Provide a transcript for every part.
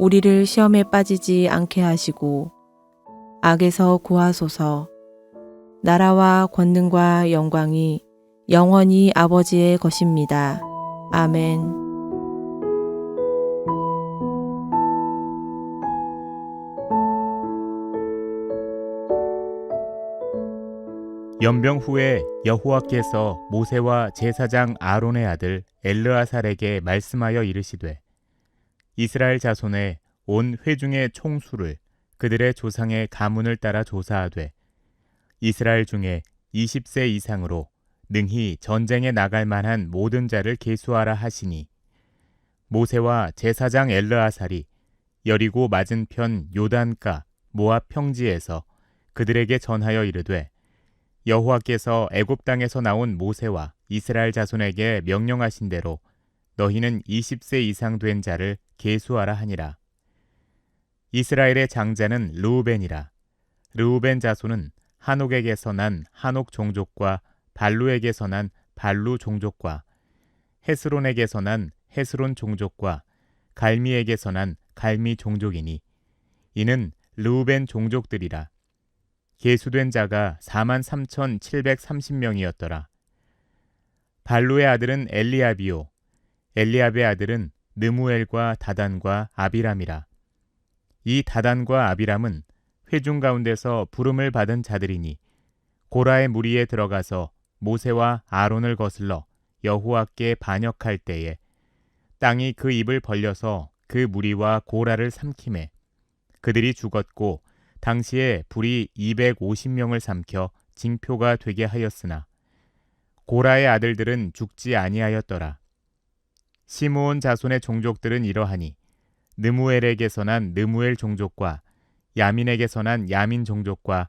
우리를 시험에 빠지지 않게 하시고, 악에서 구하소서, 나라와 권능과 영광이 영원히 아버지의 것입니다. 아멘. 연병 후에 여호와께서 모세와 제사장 아론의 아들 엘르아살에게 말씀하여 이르시되 이스라엘 자손의 온 회중의 총수를 그들의 조상의 가문을 따라 조사하되 이스라엘 중에 20세 이상으로 능히 전쟁에 나갈 만한 모든 자를 계수하라 하시니 모세와 제사장 엘르아살이 여리고 맞은편 요단가 모압 평지에서 그들에게 전하여 이르되 여호와께서 애굽 땅에서 나온 모세와 이스라엘 자손에게 명령하신 대로 너희는 20세 이상 된 자를 계수하라 하니라. 이스라엘의 장자는 르우벤이라. 르우벤 자손은 한옥에게서 난 한옥 종족과 발루에게서 난 발루 종족과 헤스론에게서 난 헤스론 종족과 갈미에게서 난 갈미 종족이니 이는 르우벤 종족들이라. 계수된 자가 4만 3,730명이었더라. 발루의 아들은 엘리아비오, 엘리압의 아들은 느무엘과 다단과 아비람이라. 이 다단과 아비람은 회중 가운데서 부름을 받은 자들이니 고라의 무리에 들어가서 모세와 아론을 거슬러 여호와께 반역할 때에 땅이 그 입을 벌려서 그 무리와 고라를 삼킴해 그들이 죽었고 당시에 불이 250명을 삼켜 징표가 되게 하였으나 고라의 아들들은 죽지 아니하였더라. 시므온 자손의 종족들은 이러하니 느무엘에게서 난 느무엘 종족과 야민에게서 난 야민 종족과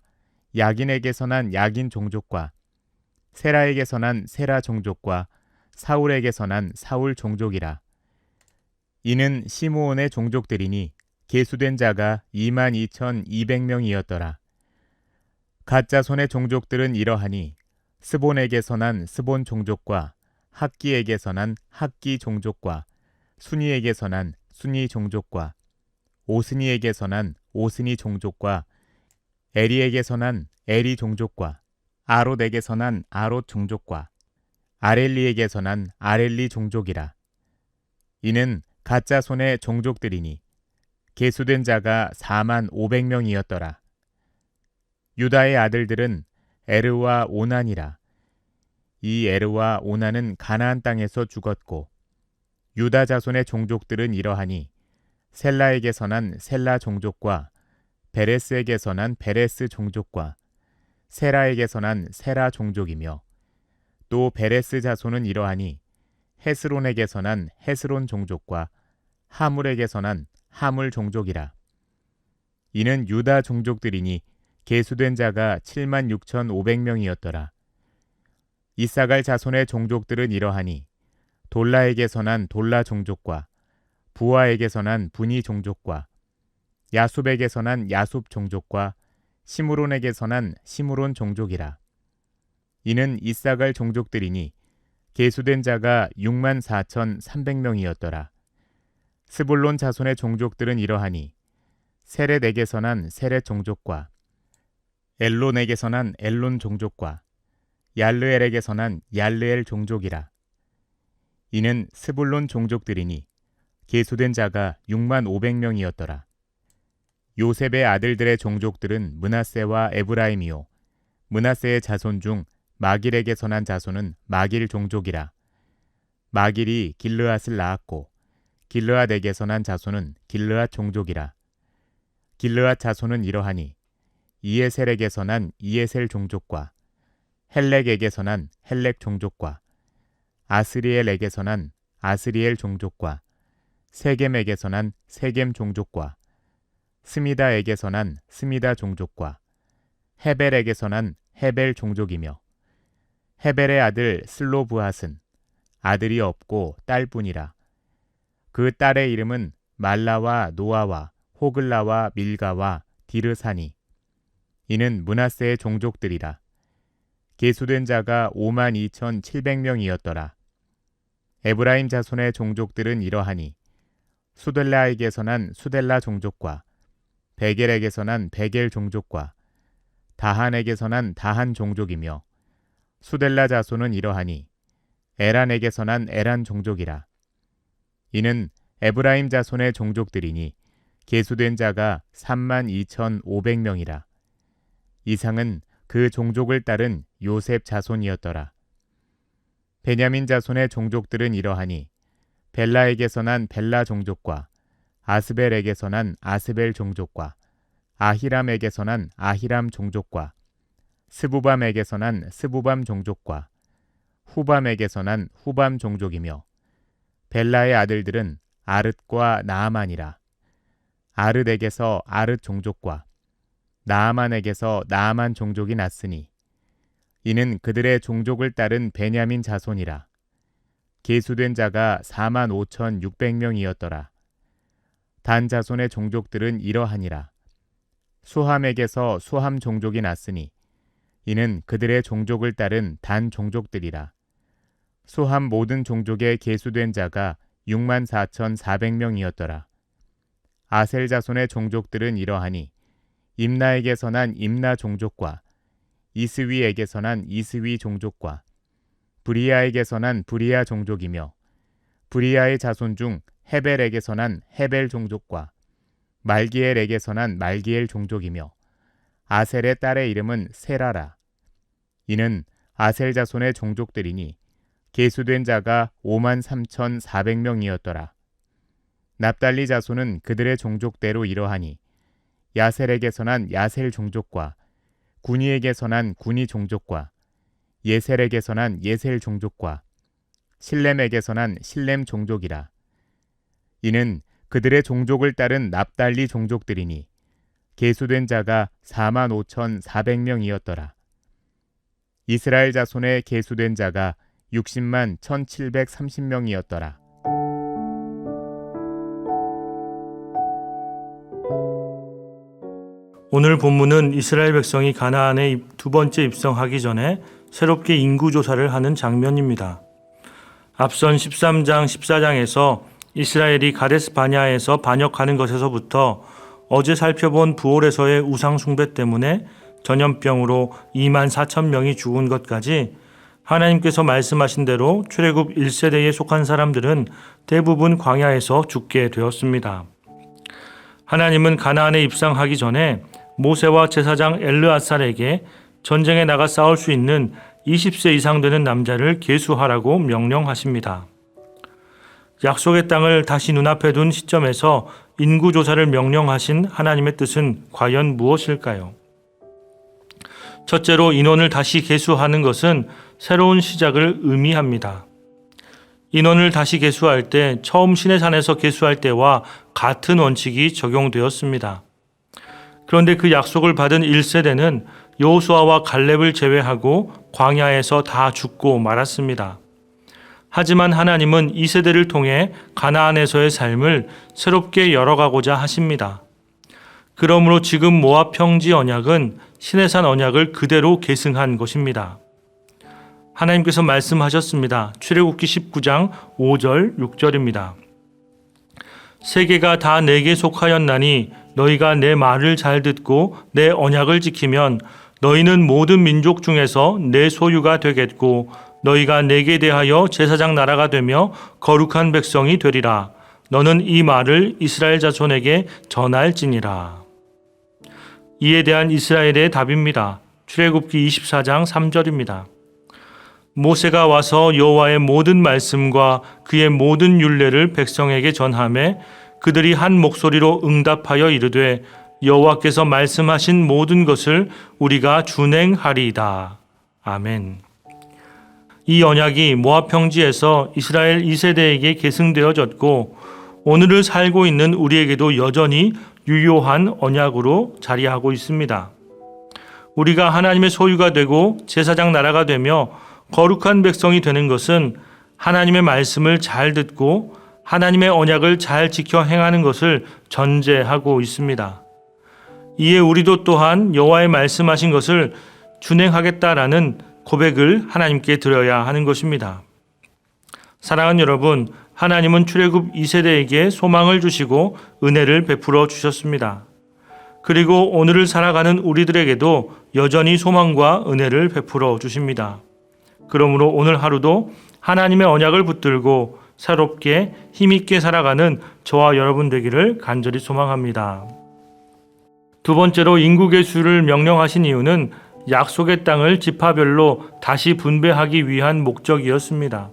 야긴에게서 난 야긴 종족과 세라에게서 난 세라 종족과 사울에게서 난 사울 종족이라. 이는 시므온의 종족들이니 계수된 자가 22,200명이었더라. 가짜 손의 종족들은 이러하니 스본에게서 난 스본 종족과 학기에게서 난 학기 종족과 순이에게서 난 순이 종족과 오스니에게서 난 오스니 종족과 에리에게서 난 에리 종족과 아롯에게서 난 아롯 종족과 아렐리에게서 난 아렐리 종족이라. 이는 가짜 손의 종족들이니 계수된 자가 4만 500명이었더라. 유다의 아들들은 에르와 오난이라. 이 에르와 오난은 가나안 땅에서 죽었고 유다 자손의 종족들은 이러하니 셀라에게서 난 셀라 종족과 베레스에게서 난 베레스 종족과 세라에게서 난 세라 종족이며 또 베레스 자손은 이러하니 헤스론에게서 난 헤스론 종족과 하물에게서 난 하물 종족이라. 이는 유다 종족들이니 계수된 자가 7만 6천5백명이었더라 이사갈 자손의 종족들은 이러하니 돌라에게서 난 돌라 종족과 부하에게서 난 분이 종족과 야숲에게서 난 야숲 종족과 시무론에게서 난 시무론 종족이라. 이는 이사갈 종족들이니 계수된 자가 6만 4천 3백명이었더라. 스불론 자손의 종족들은 이러하니 세렛에게서 난 세렛 종족과 엘론에게서 난 엘론 종족과 얄르엘에게서 난 얄르엘 종족이라. 이는 스불론 종족들이니 계수된 자가 6만 500명이었더라. 요셉의 아들들의 종족들은 문하세와 에브라임이요 문하세의 자손 중 마길에게서 난 자손은 마길 종족이라. 마길이 길르앗을 낳았고 길르앗에게서 난 자손은 길르앗 종족이라. 길르앗 자손은 이러하니 이에셀에게서 난 이에셀 종족과 헬렉에게서 난 헬렉 종족과 아스리엘에게서 난 아스리엘 종족과 세겜에게서 난 세겜 종족과 스미다에게서 난 스미다 종족과 헤벨에게서 난 헤벨 종족이며 헤벨의 아들 슬로브핫은 아들이 없고 딸뿐이라. 그 딸의 이름은 말라와 노아와 호글라와 밀가와 디르사니 이는 문하세의 종족들이라 계수된 자가 5만 2천7백명이었더라. 에브라임 자손의 종족들은 이러하니 수델라에게서 난 수델라 종족과 베겔에게서 난 베겔 종족과 다한에게서 난 다한 종족이며 수델라 자손은 이러하니 에란에게서 난 에란 종족이라. 이는 에브라임 자손의 종족들이니 계수된 자가 3만 2천5백명이라. 이상은 그 종족을 따른 요셉 자손이었더라. 베냐민 자손의 종족들은 이러하니 벨라에게서 난 벨라 종족과 아스벨에게서 난 아스벨 종족과 아히람에게서 난 아히람 종족과 스부밤에게서 난 스부밤 종족과 후밤에게서 난 후밤 종족이며 벨라의 아들들은 아릇과 나아만이라. 아릇에게서 아릇 종족과 나아만에게서 나아만 종족이 났으니 이는 그들의 종족을 따른 베냐민 자손이라. 계수된 자가 4만 5천 6백 명이었더라. 단 자손의 종족들은 이러하니라. 수함에게서 수함 종족이 났으니 이는 그들의 종족을 따른 단 종족들이라. 수함 모든 종족에 계수된 자가 6만 4천 4백 명이었더라. 아셀 자손의 종족들은 이러하니 임나에게서 난 임나 종족과 이스위에게서 난 이스위 종족과 브리아에게서 난 브리아 종족이며 브리아의 자손 중 헤벨에게서 난 헤벨 종족과 말기엘에게서 난 말기엘 종족이며 아셀의 딸의 이름은 세라라. 이는 아셀 자손의 종족들이니 계수된 자가 5만 3천 4백 명이었더라. 납달리 자손은 그들의 종족대로 이러하니 야셀에게서 난 야셀 종족과 군이에게서 난 군이 종족과 예셀에게서 난 예셀 종족과 실렘에게서 난 실렘 종족이라. 이는 그들의 종족을 따른 납달리 종족들이니 계수된 자가 4만 5천 4백명이었더라. 이스라엘 자손의 계수된 자가 60만 1730명이었더라 오늘 본문은 이스라엘 백성이 가나안에 입- 두 번째 입성하기 전에 새롭게 인구 조사를 하는 장면입니다. 앞선 13장 14장에서 이스라엘이 가데스 바냐에서 반역하는 것에서부터 어제 살펴본 부올에서의 우상 숭배 때문에 전염병으로 2만 4천 명이 죽은 것까지 하나님께서 말씀하신 대로 출애굽 1세대에 속한 사람들은 대부분 광야에서 죽게 되었습니다. 하나님은 가나안에 입성하기 전에 모세와 제사장 엘르아살에게 전쟁에 나가 싸울 수 있는 20세 이상 되는 남자를 계수하라고 명령하십니다. 약속의 땅을 다시 눈앞에 둔 시점에서 인구 조사를 명령하신 하나님의 뜻은 과연 무엇일까요? 첫째로 인원을 다시 계수하는 것은 새로운 시작을 의미합니다. 인원을 다시 계수할 때 처음 시내산에서 계수할 때와 같은 원칙이 적용되었습니다. 그런데 그 약속을 받은 1세대는 여호수아와 갈렙을 제외하고 광야에서 다 죽고 말았습니다. 하지만 하나님은 2세대를 통해 가나안에서의 삶을 새롭게 열어가고자 하십니다. 그러므로 지금 모압 평지 언약은 시내산 언약을 그대로 계승한 것입니다. 하나님께서 말씀하셨습니다. 출애굽기 19장 5절 6절입니다. 세계가 다 내게 속하였나니 너희가 내 말을 잘 듣고 내 언약을 지키면 너희는 모든 민족 중에서 내 소유가 되겠고 너희가 내게 대하여 제사장 나라가 되며 거룩한 백성이 되리라. 너는 이 말을 이스라엘 자손에게 전할지니라. 이에 대한 이스라엘의 답입니다. 출애굽기 24장 3절입니다. 모세가 와서 여호와의 모든 말씀과 그의 모든 율례를 백성에게 전하매 그들이 한 목소리로 응답하여 이르되 여호와께서 말씀하신 모든 것을 우리가 준행하리이다. 아멘. 이 언약이 모압 평지에서 이스라엘 2세대에게 계승되어졌고 오늘을 살고 있는 우리에게도 여전히 유효한 언약으로 자리하고 있습니다. 우리가 하나님의 소유가 되고 제사장 나라가 되며 거룩한 백성이 되는 것은 하나님의 말씀을 잘 듣고 하나님의 언약을 잘 지켜 행하는 것을 전제하고 있습니다. 이에 우리도 또한 여호와의 말씀하신 것을 준행하겠다라는 고백을 하나님께 드려야 하는 것입니다. 사랑하는 여러분, 하나님은 출애굽 2세대에게 소망을 주시고 은혜를 베풀어 주셨습니다. 그리고 오늘을 살아가는 우리들에게도 여전히 소망과 은혜를 베풀어 주십니다. 그러므로 오늘 하루도 하나님의 언약을 붙들고 새롭게 힘있게 살아가는 저와 여러분 되기를 간절히 소망합니다. 두 번째로 인구계 수를 명령하신 이유는 약속의 땅을 지파별로 다시 분배하기 위한 목적이었습니다.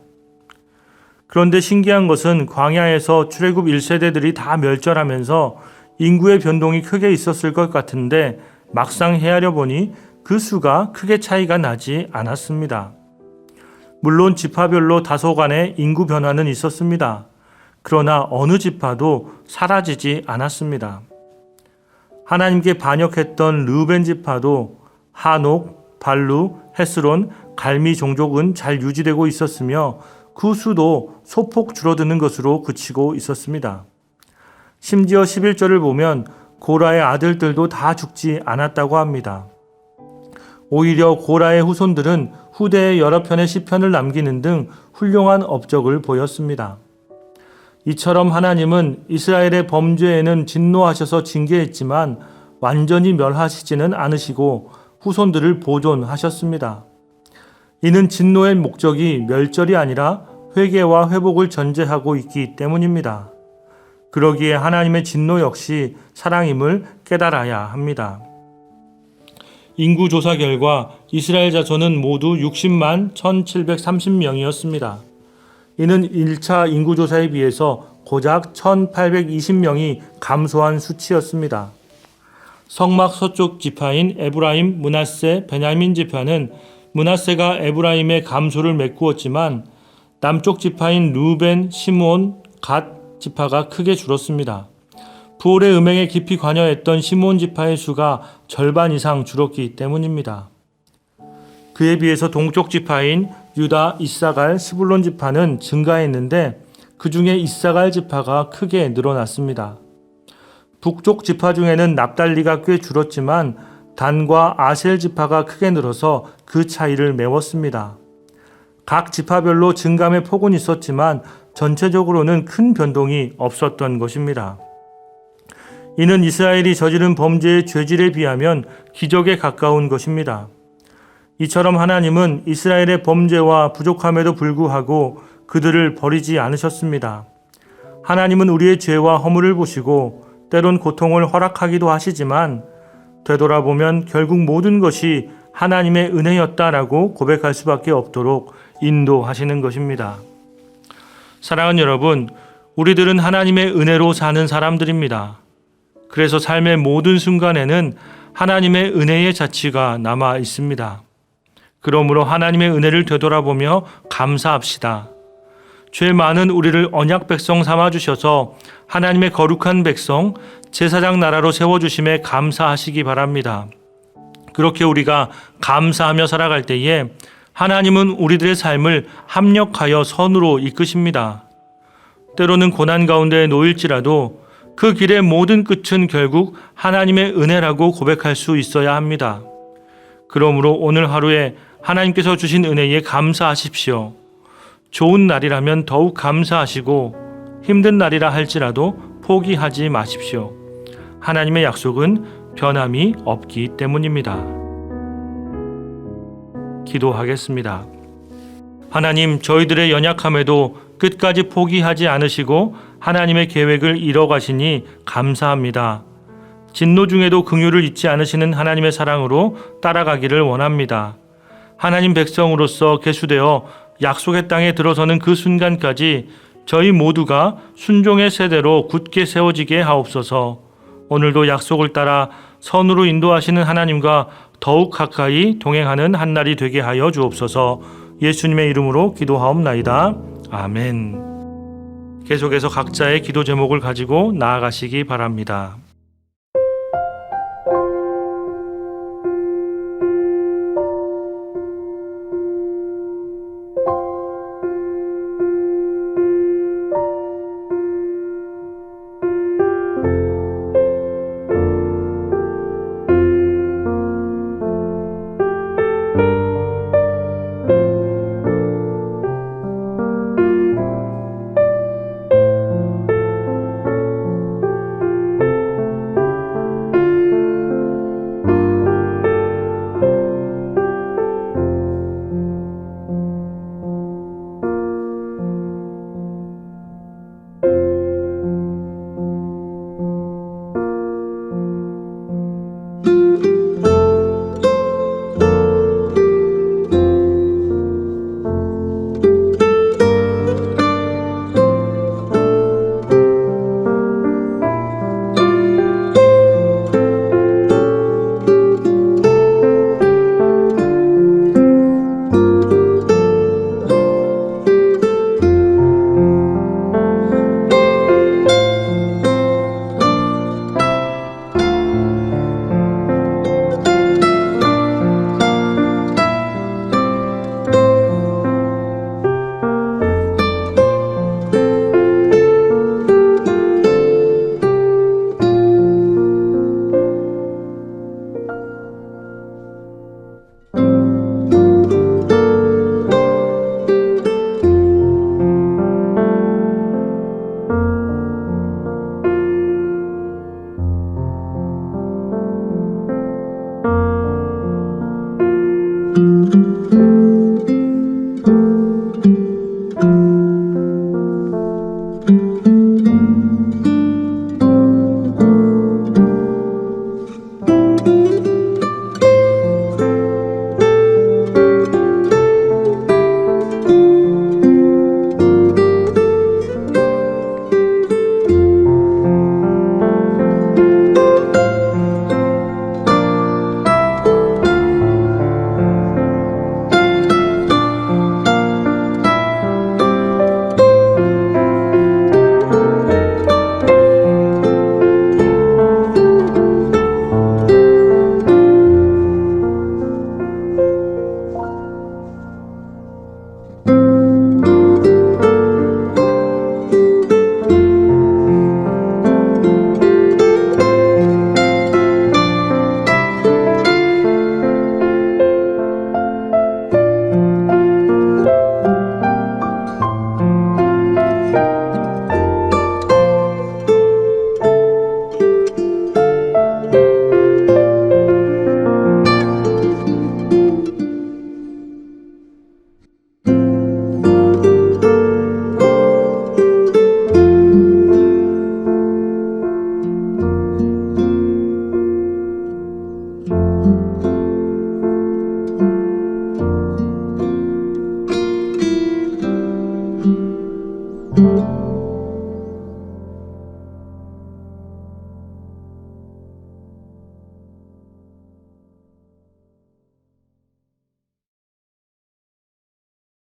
그런데 신기한 것은 광야에서 출애굽 1세대들이 다 멸절하면서 인구의 변동이 크게 있었을 것 같은데 막상 헤아려 보니 그 수가 크게 차이가 나지 않았습니다. 물론 지파별로 다소간의 인구 변화는 있었습니다. 그러나 어느 지파도 사라지지 않았습니다. 하나님께 반역했던 르벤 지파도 한옥, 발루, 헤스론, 갈미 종족은 잘 유지되고 있었으며 그 수도 소폭 줄어드는 것으로 그치고 있었습니다. 심지어 11절을 보면 고라의 아들들도 다 죽지 않았다고 합니다. 오히려 고라의 후손들은 후대에 여러 편의 시편을 남기는 등 훌륭한 업적을 보였습니다. 이처럼 하나님은 이스라엘의 범죄에는 진노하셔서 징계했지만 완전히 멸하시지는 않으시고 후손들을 보존하셨습니다. 이는 진노의 목적이 멸절이 아니라 회개와 회복을 전제하고 있기 때문입니다. 그러기에 하나님의 진노 역시 사랑임을 깨달아야 합니다. 인구 조사 결과 이스라엘 자손은 모두 60만 1730명이었습니다. 이는 1차 인구 조사에 비해서 고작 1820명이 감소한 수치였습니다. 성막 서쪽 지파인 에브라임, 문하세, 베냐민 지파는 문하세가 에브라임의 감소를 메꾸었지만 남쪽 지파인 루벤, 시므온, 갓 지파가 크게 줄었습니다. 부올의 음행에 깊이 관여했던 시몬 지파의 수가 절반 이상 줄었기 때문입니다. 그에 비해서 동쪽 지파인 유다, 이사갈, 스불론 지파는 증가했는데 그 중에 이사갈 지파가 크게 늘어났습니다. 북쪽 지파 중에는 납달리가 꽤 줄었지만 단과 아셀 지파가 크게 늘어서 그 차이를 메웠습니다. 각 지파별로 증감의 폭은 있었지만 전체적으로는 큰 변동이 없었던 것입니다. 이는 이스라엘이 저지른 범죄의 죄질에 비하면 기적에 가까운 것입니다. 이처럼 하나님은 이스라엘의 범죄와 부족함에도 불구하고 그들을 버리지 않으셨습니다. 하나님은 우리의 죄와 허물을 보시고 때론 고통을 허락하기도 하시지만 되돌아보면 결국 모든 것이 하나님의 은혜였다라고 고백할 수밖에 없도록 인도하시는 것입니다. 사랑하는 여러분, 우리들은 하나님의 은혜로 사는 사람들입니다. 그래서 삶의 모든 순간에는 하나님의 은혜의 자취가 남아 있습니다. 그러므로 하나님의 은혜를 되돌아보며 감사합시다. 죄 많은 우리를 언약 백성 삼아 주셔서 하나님의 거룩한 백성 제사장 나라로 세워 주심에 감사하시기 바랍니다. 그렇게 우리가 감사하며 살아갈 때에 하나님은 우리들의 삶을 합력하여 선으로 이끄십니다. 때로는 고난 가운데 놓일지라도 그 길의 모든 끝은 결국 하나님의 은혜라고 고백할 수 있어야 합니다. 그러므로 오늘 하루에 하나님께서 주신 은혜에 감사하십시오. 좋은 날이라면 더욱 감사하시고 힘든 날이라 할지라도 포기하지 마십시오. 하나님의 약속은 변함이 없기 때문입니다. 기도하겠습니다. 하나님, 저희들의 연약함에도 끝까지 포기하지 않으시고 하나님의 계획을 이뤄가시니 감사합니다. 진노 중에도 긍휼을 잊지 않으시는 하나님의 사랑으로 따라가기를 원합니다. 하나님 백성으로서 계수되어 약속의 땅에 들어서는 그 순간까지 저희 모두가 순종의 세대로 굳게 세워지게 하옵소서. 오늘도 약속을 따라 선으로 인도하시는 하나님과 더욱 가까이 동행하는 한 날이 되게 하여 주옵소서. 예수님의 이름으로 기도하옵나이다. 아멘. 계속해서 각자의 기도 제목을 가지고 나아가시기 바랍니다.